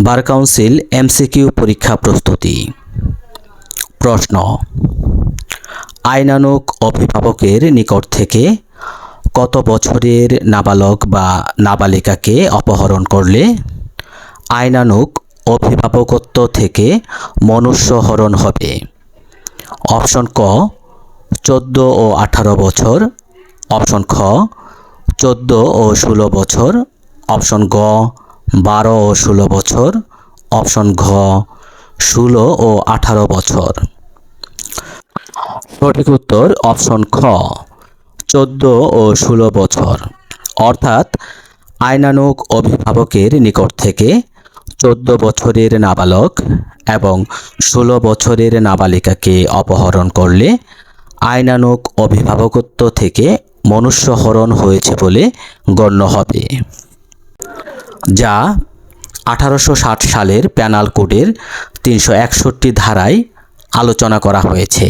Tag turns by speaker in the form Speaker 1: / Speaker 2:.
Speaker 1: Bar council MCQ পরীক্ষা প্রস্তুতি। প্রশ্ন, আইনানুক অভিভাবকের নিকট থেকে কত বছরের নাবালক বা নাবালিকাকে অপহরণ করলে? আইনানুক অভিভাবকত্ব থেকে মনুষ্যহরণ হবে। অপশন ক, চোদ্দ ও আঠারো বছর। অপশন খ, চোদ্দ ও ষোলো বছর। অপশন গ বারো ও ষোলো বছর, অপশন ঘ, ষোলো ও আঠারো বছর। সঠিক উত্তর অপশন খ, চোদ্দ ও ষোলো বছর। অর্থাৎ আইনানুক অভিভাবকের নিকট থেকে চোদ্দ বছরের নাবালক এবং ষোলো বছরের নাবালিকাকে অপহরণ করলে আইনানুক অভিভাবকত্ব থেকে মনুষ্যহরণ হয়েছে বলে গণ্য হবে। যা আঠারোশো ষাট সালের প্যানাল কোডের তিনশো একষট্টি ধারায় আলোচনা করা হয়েছে।